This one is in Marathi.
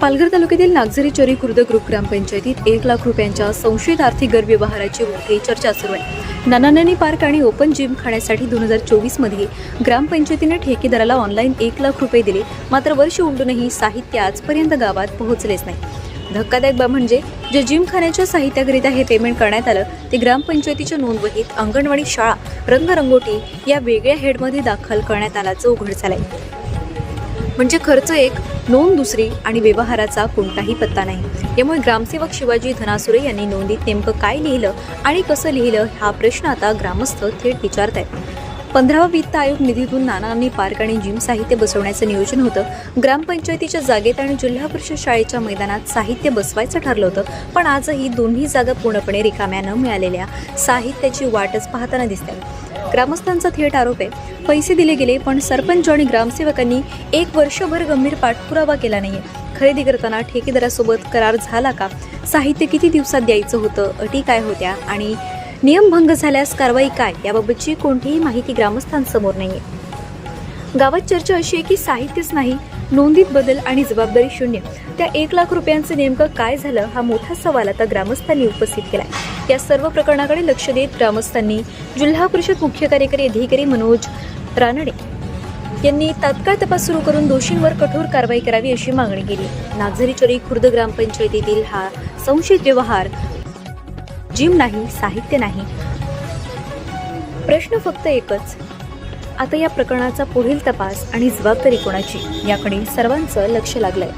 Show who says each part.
Speaker 1: पालघर तालुक्यातील नागझरी चरी खुर्द ग्रुप ग्रामपंचायतीत एक लाख रुपयांच्या संशयित आर्थिक गैरव्यवहाराची मोठी चर्चा सुरू आहे. नानानानी पार्क आणि ओपन जिम खाण्यासाठी दोन हजार चोवीसमध्ये ग्रामपंचायतीने ठेकेदाराला ऑनलाईन एक लाख रुपये दिले. मात्र वर्ष उलटूनही साहित्य आजपर्यंत गावात पोहोचलेच नाही. धक्कादायक बाब म्हणजे जे जिमखान्याच्या साहित्याकरिता हे पेमेंट करण्यात आलं ते ग्रामपंचायतीच्या नोंदवहीत अंगणवाडी शाळा रंगरंगोटी या वेगळ्या हेडमध्ये दाखल करण्यात आल्याचं उघड झालंय. म्हणजे खर्च एक नोंद दुसरी आणि व्यवहाराचा कोणताही पत्ता नाही. यामुळे ग्रामसेवक शिवाजी धनासुरे यांनी नोंदीत नेमकं काय लिहिलं आणि कसं लिहिलं हा प्रश्न आता ग्रामस्थ थेट विचारत आहेत पंधरावा वित्त आयोग निधीतून नानांनी पार्क आणि जिम साहित्य बसवण्याचं नियोजन होतं. ग्रामपंचायतीच्या जागेत आणि जिल्हा परिषद शाळेच्या मैदानात साहित्य बसवायचं ठरलं होतं पण आजही दोन्ही जागा पूर्णपणे रिकाम्या न मिळालेल्या साहित्याची वाटच पाहताना दिसते. ग्रामस्थांचा थेट आरोप आहे. पैसे दिले गेले पण सरपंच आणि ग्रामसेवकांनी एक वर्षभर गंभीर पाठपुरावा केला नाहीये. खरेदी करताना ठेकेदारासोबत करार झाला का? साहित्य किती दिवसात द्यायचं होतं? अटी काय होत्या? आणि नियमभंग झाल्यास कारवाई काय याबाबतची कोणतीही माहिती ग्रामस्थांसमोर नाही गावात चर्चा अशी आहे की साहित्यच नाही नोंदीत बदल आणि जबाबदारी शून्य. त्या एक लाख रुपयांचं नेमकं काय झालं हा मोठा सवाल आता ग्रामस्थांनी उपस्थित केलाय. या सर्व प्रकरणाकडे लक्ष देत ग्रामस्थांनी जिल्हा परिषद मुख्य कार्यकारी अधिकारी मनोज रानडे यांनी तात्काळ तपास सुरू करून दोषींवर कठोर कारवाई करावी अशी मागणी केली. नागझरीचरी खुर्द ग्रामपंचायतीतील हा संशयित व्यवहार जिम नाही साहित्य नाही. प्रश्न फक्त एकच. आता या प्रकरणाचा पुढील तपास आणि जबाबदारी कोणाची? याकडे सर्वांचं लक्ष लागलंय.